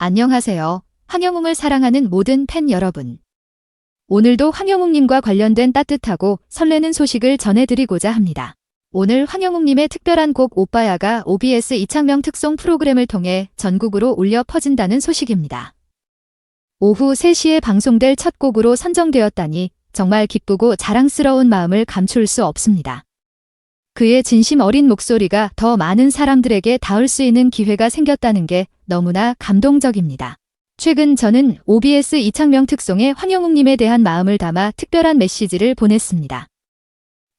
안녕하세요. 황영웅을 사랑하는 모든 팬 여러분. 오늘도 황영웅님과 관련된 따뜻하고 설레는 소식을 전해드리고자 합니다. 오늘 황영웅님의 특별한 곡 오빠야가 OBS 이창명 특송 프로그램을 통해 전국으로 울려 퍼진다는 소식입니다. 오후 3시에 방송될 첫 곡으로 선정되었다니 정말 기쁘고 자랑스러운 마음을 감출 수 없습니다. 그의 진심 어린 목소리가 더 많은 사람들에게 닿을 수 있는 기회가 생겼다는 게 너무나 감동적입니다. 최근 저는 OBS 이창명 특송에 황영웅님에 대한 마음을 담아 특별한 메시지를 보냈습니다.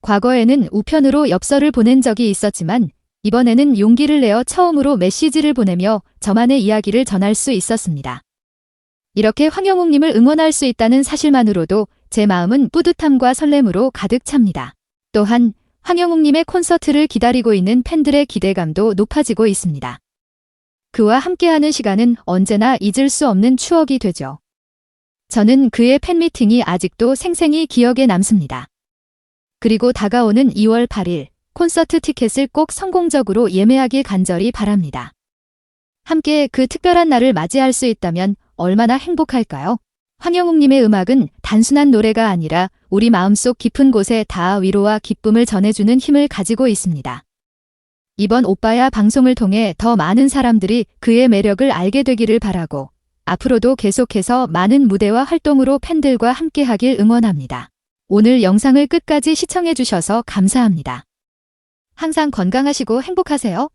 과거에는 우편으로 엽서를 보낸 적이 있었지만 이번에는 용기를 내어 처음으로 메시지를 보내며 저만의 이야기를 전할 수 있었습니다. 이렇게 황영웅님을 응원할 수 있다는 사실만으로도 제 마음은 뿌듯함과 설렘으로 가득 찹니다. 또한 황영웅님의 콘서트를 기다리고 있는 팬들의 기대감도 높아지고 있습니다. 그와 함께하는 시간은 언제나 잊을 수 없는 추억이 되죠. 저는 그의 팬미팅이 아직도 생생히 기억에 남습니다. 그리고 다가오는 2월 8일 콘서트 티켓을 꼭 성공적으로 예매하길 간절히 바랍니다. 함께 그 특별한 날을 맞이할 수 있다면 얼마나 행복할까요? 황영웅님의 음악은 단순한 노래가 아니라 우리 마음속 깊은 곳에 닿아 위로와 기쁨을 전해주는 힘을 가지고 있습니다. 이번 오빠야 방송을 통해 더 많은 사람들이 그의 매력을 알게 되기를 바라고 앞으로도 계속해서 많은 무대와 활동으로 팬들과 함께하길 응원합니다. 오늘 영상을 끝까지 시청해주셔서 감사합니다. 항상 건강하시고 행복하세요.